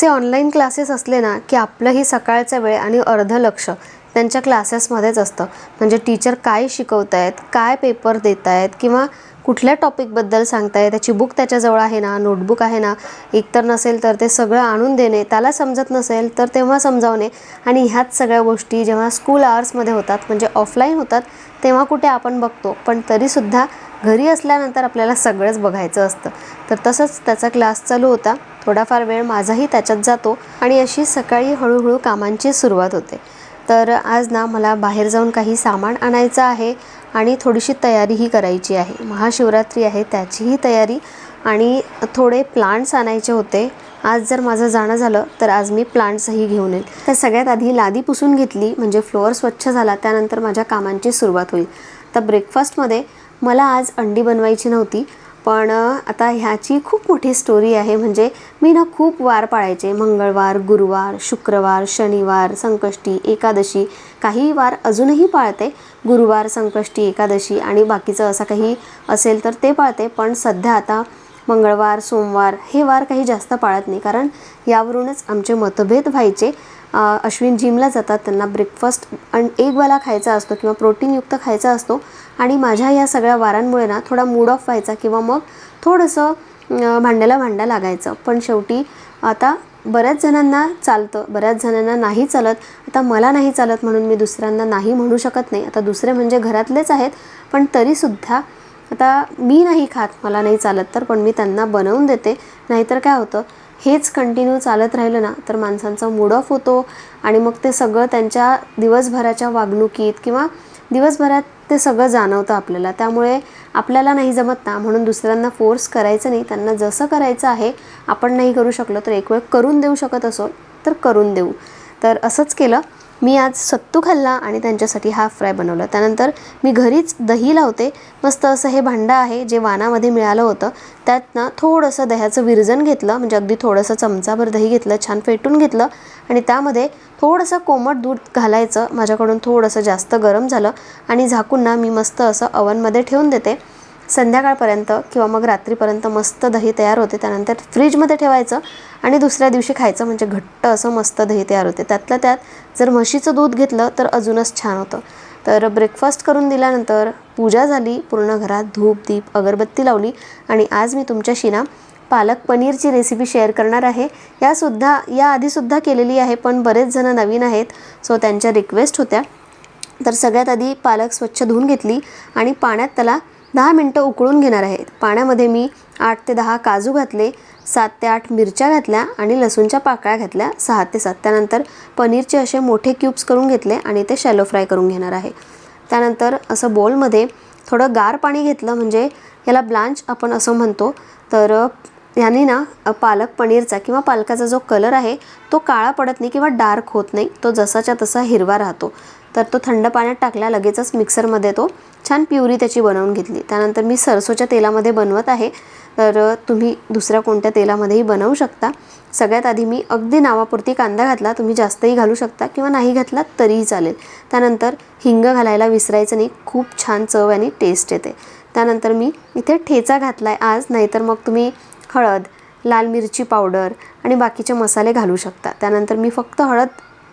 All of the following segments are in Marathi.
असे ऑनलाईन क्लासेस असले ना की आपलंही सकाळचा वेळ आणि अर्ध लक्ष त्यांच्या क्लासेसमध्येच असतं. म्हणजे टीचर काय शिकवत आहेत काय पेपर देत आहेत किंवा कुठल्या टॉपिकबद्दल सांगताय त्याची बुक त्याच्याजवळ आहे ना नोटबुक आहे ना एकतर नसेल तर ते सगळं आणून देणे त्याला समजत नसेल तर तेव्हा समजावणे. आणि ह्याच सगळ्या गोष्टी जेव्हा स्कूल आवर्समध्ये होतात म्हणजे ऑफलाईन होतात तेव्हा कुठे आपण बघतो. पण तरीसुद्धा घरी असल्यानंतर आपल्याला सगळंच बघायचं असतं. तर तसंच त्याचा क्लास चालू होता. थोडाफार वेळ माझाही त्याच्यात जातो आणि अशी सकाळी हळूहळू कामांची सुरुवात होते. तर आज ना मला बाहेर जाऊन काही सामान आणायचं आहे आणि थोडीशी तयारीही करायची आहे. महाशिवरात्री आहे त्याचीही तयारी आणि थोडे प्लांट्स आणायचे होते. आज जर माझं जाणं झालं तर आज मी प्लांट्सही घेऊन येईल. तर सगळ्यात आधी लादी पुसून घेतली म्हणजे फ्लोअर स्वच्छ झाला त्यानंतर माझ्या कामांची सुरुवात होईल. तर ब्रेकफास्टमध्ये मला आज अंडी बनवायची नव्हती पण आता ह्याची खूप मोठी स्टोरी आहे. म्हणजे मी ना खूप वार पाळायचे. मंगळवार गुरुवार शुक्रवार शनिवार संकष्टी एकादशी काही वार अजूनही पाळते. गुरुवार संकष्टी एकादशी आणि बाकीचं असं काही असेल तर ते पाळते. पण सध्या आता मंगळवार सोमवार हे वार काही जास्त पाळत नाही. कारण यावरूनच आमचे मतभेद व्हायचे. अश्विन जिमला जातात. त्यांना ब्रेकफास्ट आणि एगवाला खायचा असतो किंवा प्रोटीनयुक्त खायचा असतो. आणि माझ्या या सगळ्या वारांमुळे ना थोडा मूड ऑफ व्हायचा किंवा मग थोडंसं भांड्याला भांडा लागायचं. पण शेवटी आता बऱ्याच जणांना चालतं. बऱ्याच जणांना नाही चालत. आता मला नाही चालत म्हणून मी दुसऱ्यांना नाही म्हणू शकत नाही. आता दुसरे म्हणजे घरातलेच आहेत. पण तरीसुद्धा आता मी नाही खात. मला नाही चालत तर पण मी त्यांना बनवून देते. नाहीतर काय होतं? हेच कंटिन्यू चालत राहिलं ना तर माणसांचा मूड ऑफ होतो. आणि मग ते सगळं त्यांच्या दिवसभराच्या वागणुकीत किंवा दिवसभरात ते सगळं जाणवतं आपल्याला. त्यामुळे आपल्याला नाही जमत ना म्हणून दुसऱ्यांना फोर्स करायचं नाही. त्यांना जसं करायचं आहे आपण नाही करू शकलो तर एक वेळ करून देऊ शकत असो तर करून देऊ. तर असंच केलं. मी आज सत्तू खाल्ला आणि त्यांच्यासाठी हाफ फ्राय बनवलं. त्यानंतर मी घरीच दही लावते. मस्त असं हे भांडं आहे जे वानामध्ये मिळालं होतं. त्यात ना थोडंसं दह्याचं विरजन घेतलं. म्हणजे अगदी थोडंसं चमचाभर दही घेतलं छान फेटून घेतलं. आणि त्यामध्ये थोडंसं कोमट दूध घालायचं. माझ्याकडून थोडंसं जास्त गरम झालं. आणि झाकून ना मी मस्त असं अवनमध्ये ठेवून देते. संध्याकाळपर्यंत किंवा मग रात्रीपर्यंत मस्त दही तयार होते. त्यानंतर फ्रीजमध्ये ठेवायचं आणि दुसऱ्या दिवशी खायचं. म्हणजे घट्ट असं मस्त दही तयार होते. त्यातल्या त्यात जर म्हशीचं दूध घेतलं तर अजूनच छान होतं. तर ब्रेकफास्ट करून दिल्यानंतर पूजा झाली. पूर्ण घरात धूप दीप अगरबत्ती लावली आणि आज मी तुमच्याशी ना पालक पनीरची रेसिपी शेअर करणार आहे. यासुद्धा या आधीसुद्धा केलेली आहे पण बरेच जण नवीन आहेत सो त्यांच्या रिक्वेस्ट होत्या. तर सगळ्यात आधी पालक स्वच्छ धुवून घेतली आणि पाण्यात त्याला दहा मिनटं उकळून घेणार आहे पाण्यामध्ये मी आठ ते दहा काजू घातले सात ते आठ मिरच्या घातल्या आणि लसूणच्या पाकळ्या घातल्या. सहा ते सात. त्यानंतर पनीरचे असे मोठे क्यूब्स करून घेतले आणि ते शॅलो फ्राय करून घेणार आहे. त्यानंतर असं बोलमध्ये थोडं गार पाणी घेतलं म्हणजे याला ब्लांच आपण असं म्हणतो. तर याने ना पालक पनीरचा किंवा पालकाचा जो कलर आहे तो काळा पडत नाही किंवा डार्क होत नाही. तो जसाच्या तसा हिरवा राहतो. तर तो थंड पाण्यात टाकला लगेचच मिक्सरमध्ये तो छान प्युरी त्याची बनवून घेतली. त्यानंतर मी सरसोच्या तेलामध्ये बनवत आहे. तर तुम्ही दुसऱ्या कोणत्या तेलामध्येही बनवू शकता. सगळ्यात आधी मी अगदी नावापुरती कांदा घातला. तुम्ही जास्तही घालू शकता किंवा नाही घातला तरीही चालेल. त्यानंतर हिंग घालायला विसरायचं नाही. खूप छान चव आणि टेस्ट येते. त्यानंतर मी इथे ठेचा घातला आहे आज. नाहीतर मग तुम्ही हळद लाल मिरची पावडर आणि बाकीचे मसाले घालू शकता. त्यानंतर मी फक्त हळद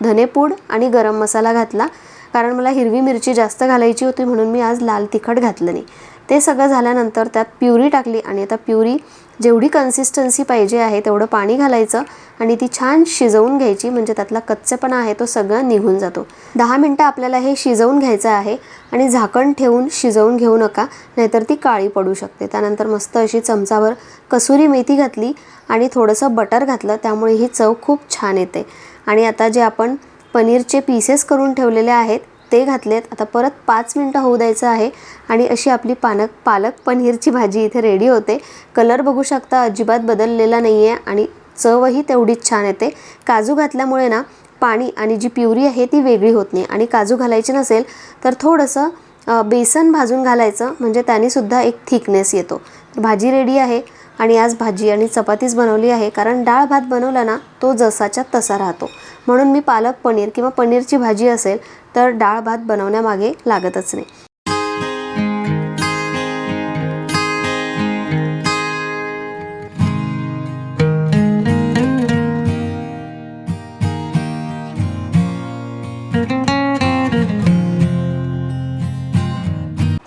धनेपूड आणि गरम मसाला घातला. कारण मला हिरवी मिरची जास्त घालायची होती म्हणून मी आज लाल तिखट घातलं नाही. ते सगळं झाल्यानंतर त्यात प्युरी टाकली आणि आता प्युरी जेवढी कन्सिस्टन्सी पाहिजे आहे तेवढं पाणी घालायचं आणि ती छान शिजवून घ्यायची. म्हणजे त्यातला कच्चेपणा आहे तो सगळा निघून जातो. दहा मिनटं आपल्याला हे शिजवून घ्यायचं आहे आणि झाकण ठेवून शिजवून घेऊ नका नाहीतर ती काळी पडू शकते. त्यानंतर मस्त अशी चमचावर कसुरी मेथी घातली आणि थोडंसं बटर घातलं त्यामुळे ही चव खूप छान येते. आणि आता जे आपण पनीरचे पीसेस करून ठेवलेले आहेत ते घातलेत. आता परत पाच मिनटं होऊ द्यायचं आहे आणि अशी आपली पानक पालक पनीरची भाजी इथे रेडी होते. कलर बघू शकता अजिबात बदललेला नाही आहे आणि चवही तेवढीच छान येते. काजू घातल्यामुळे ना पाणी आणि जी प्युरी आहे ती वेगळी होत नाही. आणि काजू घालायचे नसेल तर थोडंसं बेसन भाजून घालायचं. म्हणजे त्यानेसुद्धा एक थिकनेस येतो. भाजी रेडी आहे. आणि आज भाजी आणि चपातीच बनवली आहे. कारण डाळ भात बनवला ना तो जसाच्या तसा राहतो. म्हणून मी पालक पनीर किंवा पनीरची भाजी असेल तर डाळ भात बनवण्यामागे लागतच नाही.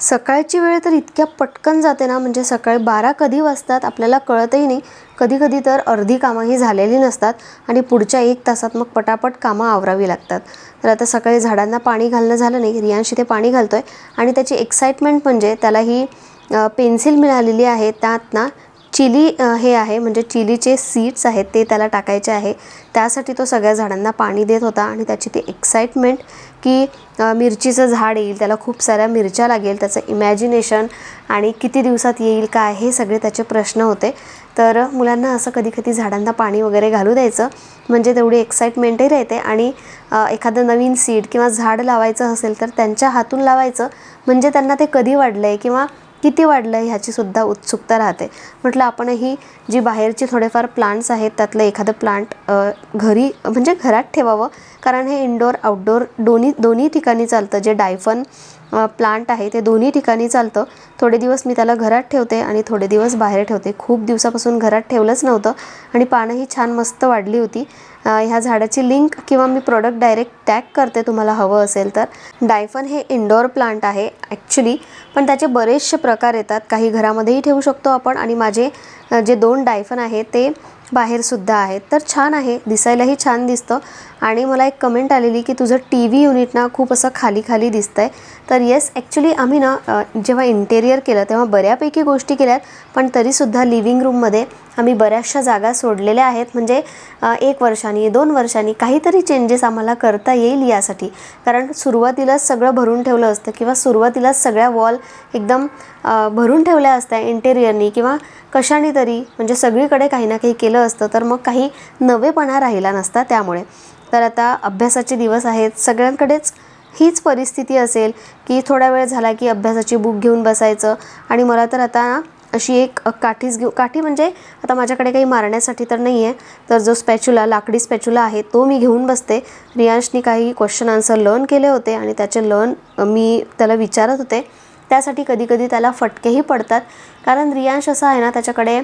सकाळची वेळ तर इतक्या पटकन जाते ना म्हणजे सकाळी बारा कधी वाजतात आपल्याला कळतही नाही. कधी कधी तर अर्धी कामंही झालेली नसतात आणि पुढच्या एक तासात मग पटापट कामं आवरावी लागतात. तर आता सकाळी झाडांना पाणी घालणं झालं नाही रियांश इथे पाणी घालतो आहे आणि त्याची एक्साइटमेंट म्हणजे त्याला ही पेन्सिल मिळालेली आहे त्यात ना चिली हे आहे म्हणजे चिलीचे सीड्स आहेत ते त्याला टाकायचे आहे. त्यासाठी तो सगळ्या झाडांना पाणी देत होता आणि त्याची ती एक्साइटमेंट की मिरचीचं झाड येईल त्याला खूप साऱ्या मिरच्या लागेल त्याचं इमॅजिनेशन आणि किती दिवसात येईल काय हे सगळे त्याचे प्रश्न होते. तर मुलांना असं कधी कधी झाडांना पाणी वगैरे घालू द्यायचं म्हणजे तेवढी एक्साइटमेंटही राहते आणि एखादं नवीन सीड किंवा झाड लावायचं असेल तर त्यांच्या हातून लावायचं म्हणजे त्यांना ते कधी वाढलं आहे किंवा किती वाढलं आहे ह्याची सुद्धा उत्सुकता राहते. म्हटलं आपणही जी बाहेरची थोडेफार प्लांट्स आहेत त्यातलं एखादं प्लांट घरी म्हणजे घरात ठेवावं. कारण हे इनडोअर आउटडोअर दोन्ही दोन्ही ठिकाणी चालतं. जे डायफन प्लांट आहे ते दोन्ही ठिकाणी चालतं. थोडे दिवस मी त्याला घरात ठेवते आणि थोडे दिवस बाहेर ठेवते. खूप दिवसापासून घरात ठेवलंच नव्हतं आणि पानंही छान मस्त वाढली होती. ह्या झाडाची लिंक किंवा मी प्रोडक्ट डायरेक्ट टॅग करते तुम्हाला हवं असेल तर. डायफन हे इनडोअर प्लांट आहे ॲक्च्युली पण त्याचे बरेचसे प्रकार येतात. काही घरामध्येही ठेवू शकतो आपण आणि माझे जे दोन डायफन आहे ते बाहेरसुद्धा आहेत. तर छान आहे दिसायलाही छान दिसतं. आणि मला एक कमेंट आलेली की तुझं टी व्ही युनिट ना खूप असं खाली खाली दिसतं आहे तर येस ॲक्च्युली आम्ही ना जेव्हा इंटेरियर केलं तेव्हा बऱ्यापैकी गोष्टी केल्यात पण तरीसुद्धा लिव्हिंग रूममध्ये आम्ही बऱ्याचशा जागा सोडलेल्या आहेत. म्हणजे एक वर्षांनी दोन वर्षांनी काहीतरी चेंजेस आम्हाला करता येईल यासाठी. कारण सुरुवातीलाच सगळं भरून ठेवलं असतं किंवा सुरुवातीलाच सगळ्या वॉल एकदम भरून ठेवल्या असत्या इंटेरियरनी किंवा कशाने तरी म्हणजे सगळीकडे काही ना काही केलं असतं तर मग काही नवेपणा राहिला नसता त्यामुळे. तर आता अभ्यासाचे दिवस आहेत. सगळ्यांकडेच हीच परिस्थिती असेल की थोडा वेळ झाला की अभ्यासाची बुक घेऊन बसायचं. आणि मला तर आता अशी एक काठीच घेऊ काठी म्हणजे आता माझ्याकडे काही मारण्यासाठी तर नाही आहे तर जो स्पॅच्युला लाकडी स्पॅच्युला आहे तो मी घेऊन बसते. रियांशनी काही क्वेश्चन आन्सर लर्न केले होते आणि त्याचे लर्न मी त्याला विचारत होते. त्यासाठी कधीकधी त्याला फटकेही पडतात. कारण रियांश असा आहे ना त्याच्याकडे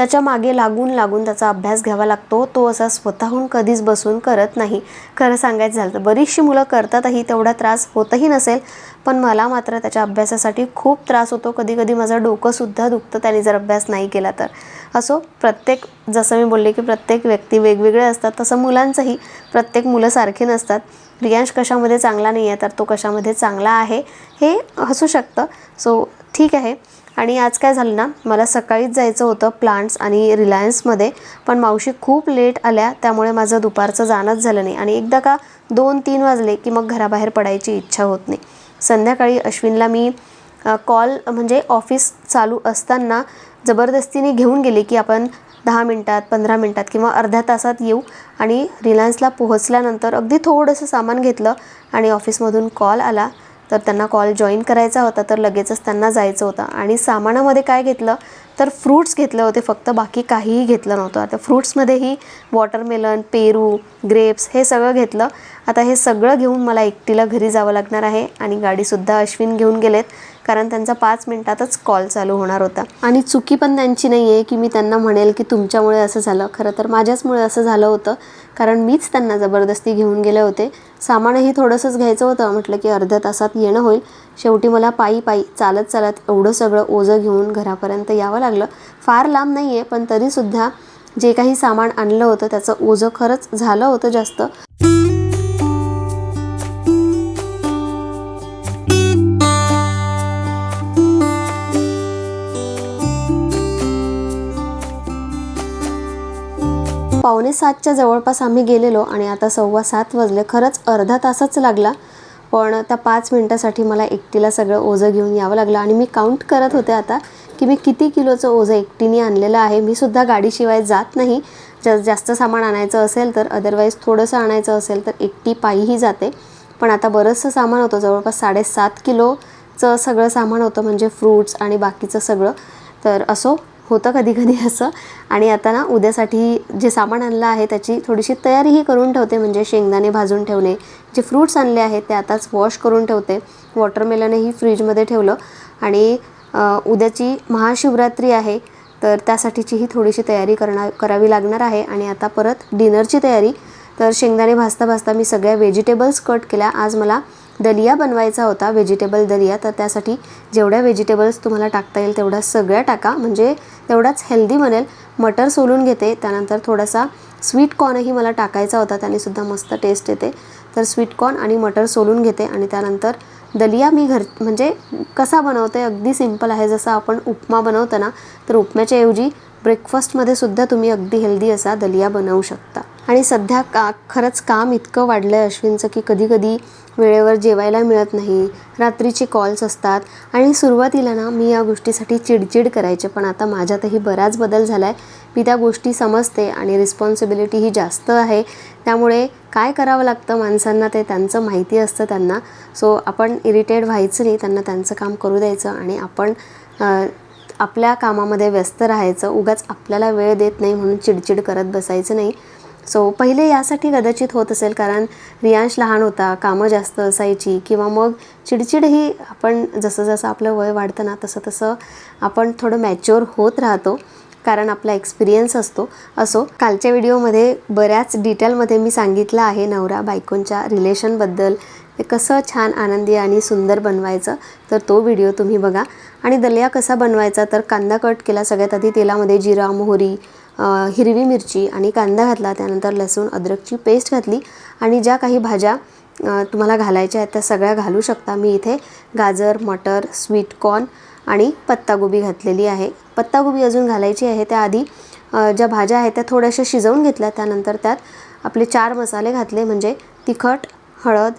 त्याच्यामागे लागून लागून त्याचा अभ्यास घ्यावा लागतो. तो असा स्वतःहून कधीच बसून करत नाही. खरं सांगायचं झालं तर बरीचशी मुलं करतातही तेवढा त्रास होतही नसेल पण मला मात्र त्याच्या अभ्यासासाठी खूप त्रास होतो. कधी कधी माझं डोकंसुद्धा दुखतं त्याने जर अभ्यास नाही केला तर. असो प्रत्येक जसं मी बोलले की प्रत्येक व्यक्ती वेगवेगळे असतात तसं मुलांचंही प्रत्येक मुलं सारखी नसतात. रियांश कशामध्ये चांगला नाही आहे तर तो कशामध्ये चांगला आहे हे असू शकतं. सो ठीक आहे. आणि आज काय झालं ना मला सकाळीच जायचं होतं प्लांट्स आणि रिलायन्समध्ये पण मावशी खूप लेट आल्या त्यामुळे माझं दुपारचं जाणंच झालं नाही. आणि एकदा का दोन तीन वाजले की मग घराबाहेर पडायची इच्छा होत नाही. संध्याकाळी अश्विनला मी कॉल म्हणजे ऑफिस चालू असताना जबरदस्तीने घेऊन गेले की आपण दहा मिनटात पंधरा मिनटात किंवा अर्ध्या तासात येऊ. आणि रिलायन्सला पोहोचल्यानंतर अगदी थोडंसं सामान घेतलं आणि ऑफिसमधून कॉल आला. तर त्यांना कॉल जॉईन करायचा होता तर लगेचच त्यांना जायचं होतं. आणि सामानामध्ये काय घेतलं? तर फ्रूट्स घेतले होते फक्त बाकी काहीही घेतलं नव्हतं. आता फ्रूट्समध्येही वॉटरमेलन पेरू ग्रेप्स हे सगळं घेतलं. आता हे सगळं घेऊन मला एकटीला घरी जावं लागणार आहे आणि गाडीसुद्धा अश्विन घेऊन गेलेत. कारण त्यांचा पाच मिनिटातच कॉल चालू होणार होता. आणि चुकी पण त्यांची नाही आहे की मी त्यांना म्हणेल की तुमच्यामुळे असं झालं. खरं तर माझ्याचमुळे असं झालं होतं. कारण मीच त्यांना जबरदस्ती घेऊन गेले होते. सामानही थोडंसंच घ्यायचं होतं. म्हटलं की अर्ध्या तासात येणं होईल. शेवटी मला पायी पायी चालत चालत एवढं सगळं ओझं घेऊन घरापर्यंत यावं लागलं. फार लांब नाही आहे पण तरीसुद्धा जे काही सामान आणलं होतं त्याचं ओझं खरंच झालं होतं जास्त. पावणे सातच्या जवळपास आम्ही गेलेलो आणि आता सव्वा सात वाजले. खरंच अर्धा तासच लागला पण त्या पाच मिनटासाठी मला एकटीला सगळं ओझं घेऊन यावं लागलं आणि मी काउंट करत होते आता की मी किती किलोचं ओझं एकटीने आणलेलं आहे. मी सुद्धा गाडीशिवाय जात नाही. जा जास्त सामान आणायचं असेल तर अदरवाईज थोडंसं आणायचं असेल तर एकटी पायीही जाते. पण आता बरंचसं सामान होतं जवळपास साडेसात किलोचं सगळं सामान होतं म्हणजे फ्रूट्स आणि बाकीचं सगळं. तर असो होतं कधी कधी असं. आणि आता ना उद्यासाठी जे सामान आणलं आहे त्याची थोडीशी तयारीही करून ठेवते म्हणजे शेंगदाणे भाजून ठेवणे जे फ्रूट्स आणले आहेत ते आताच वॉश करून ठेवते. वॉटरमेलनही फ्रीजमध्ये ठेवलं. आणि उद्याची महाशिवरात्री आहे तर त्यासाठीचीही थोडीशी तयारी करणार करावी लागणार आहे. आणि आता परत डिनरची तयारी. तर शेंगदाणे भाजता भाजता मी सगळ्या व्हेजिटेबल्स कट केल्या. आज मला दलिया बनवायचा होता व्हेजिटेबल दलिया तर त्यासाठी जेवढ्या व्हेजिटेबल्स तुम्हाला टाकता येईल तेवढ्या सगळ्या टाका. म्हणजे तेवढाच हेल्दी बनेल. मटर सोलून घेते त्यानंतर थोडासा स्वीट कॉर्नही मला टाकायचा होता त्याने सुद्धा मस्त टेस्ट येते. तर स्वीट कॉर्न आणि मटर सोलून घेते आणि त्यानंतर दलिया मी घर म्हणजे कसा बनवते अगदी सिंपल आहे. जसं आपण उपमा बनवतो ना तर उपम्याच्या ऐवजी ब्रेकफास्टमध्ये सुद्धा तुम्ही अगदी हेल्दी असा दलिया बनवू शकता. आणि सध्या का खरंच काम इतकं वाढलं आहे अश्विनचं की कधीकधी वेळेवर जेवायला मिळत नाही रात्रीचे कॉल्स असतात आणि सुरुवातीला ना मी या गोष्टीसाठी चिडचिड करायचे पण आता माझ्यातही बराच बदल झाला आहे मी त्या गोष्टी समजते आणि रिस्पॉन्सिबिलिटी ही जास्त आहे. त्यामुळे काय करावं लागतं माणसांना ते त्यांचं माहिती असतं त्यांना. सो आपण इरिटेट व्हायचं नाही त्यांना त्यांचं काम करू द्यायचं आणि आपण आपल्या कामामध्ये व्यस्त राहायचं उगाच आपल्याला वेळ देत नाही म्हणून चिडचिड करत बसायचं नाही. सो पहिले यासाठी कदाचित होत असेल कारण रियांश लहान होता कामं जास्त असायची किंवा मग चिडचिड ही आपण जसं जसं आपलं वय वाढतं ना तसं तसं आपण थोडं मॅच्युअर होत राहतो कारण आपला एक्सपिरियन्स असतो. असो कालच्या व्हिडिओमध्ये बऱ्याच डिटेलमध्ये मी सांगितलं आहे नवरा बायकोंच्या रिलेशनबद्दल ते कसं छान आनंदी आणि सुंदर बनवायचं तर तो व्हिडिओ तुम्ही बघा. आणि दलिया कसा बनवायचा तर कांदा कट केला सगळ्यात आधी तेलामध्ये जिरा मोहरी हिरवी मिरची आणि कांदा घातला त्यानंतर लसूण अद्रकची पेस्ट घातली आणि ज्या काही भाज्या तुम्हाला घालायच्या आहेत त्या सगळ्या घालू शकता. मी इथे गाजर मटर स्वीट कॉर्न आणि पत्तागोबी घातलेली आहे. पत्तागोबी अजून घालायची आहे. त्याआधी ज्या भाज्या आहेत त्या थोड्याशा शिजवून घेतल्या त्यानंतर त्यात आपले चार मसाले घातले म्हणजे तिखट हळद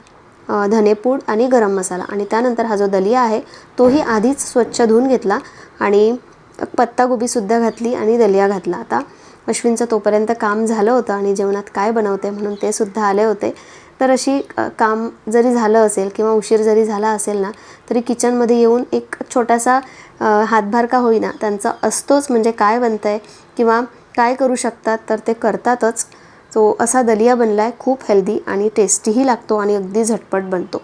धनेपूड आणि गरम मसाला. आणि त्यानंतर हा जो दलिया आहे तोही आधीच स्वच्छ धुवून घेतला आणि पत्तागोबीसुद्धा घातली आणि दलिया घातला. आता अश्विनचं तोपर्यंत काम झालं होतं आणि जेवणात काय बनवते म्हणून ते सुद्धा आले होते. तर अशी काम जरी झालं असेल किंवा उशीर जरी झाला असेल ना तरी किचनमध्ये येऊन एक छोटासा हातभार का होईना त्यांचा असतोच म्हणजे काय बनतं आहे किंवा काय करू शकतात तर ते करतातच. तो असा दलिया बनला आहे खूप हेल्दी आणि टेस्टीही लागतो आणि अगदी झटपट बनतो.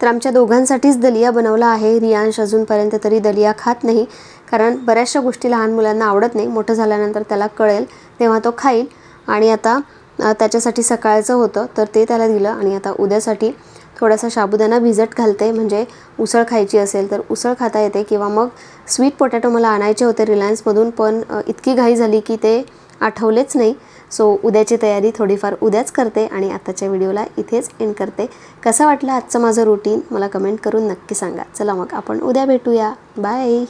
तर आमच्या दोघांसाठीच दलिया बनवला आहे. रियांश अजूनपर्यंत तरी दलिया खात नाही कारण बऱ्याचशा गोष्टी लहान मुलांना आवडत नाही. मोठं झाल्यानंतर त्याला कळेल तेव्हा तो खाईल. आणि आता त्याच्यासाठी सकाळचं होतं तर ते त्याला दिलं आणि आता उद्यासाठी थोडासा साबुदाणा भिजत घालते. म्हणजे उसळ खायची असेल तर उसळ खाता येते किंवा मग स्वीट पोटॅटो मला आणायचे होते रिलायन्समधून पण इतकी घाई झाली की ते आठवलेच नाही. सो उद्याची तयारी थोडीफार उद्याच करते आणि आताच्या व्हिडिओला इथेच एंड करते. कसं वाटलं आजचं माझं रुटीन मला कमेंट करून नक्की सांगा. चला मग आपण उद्या भेटूया. बाय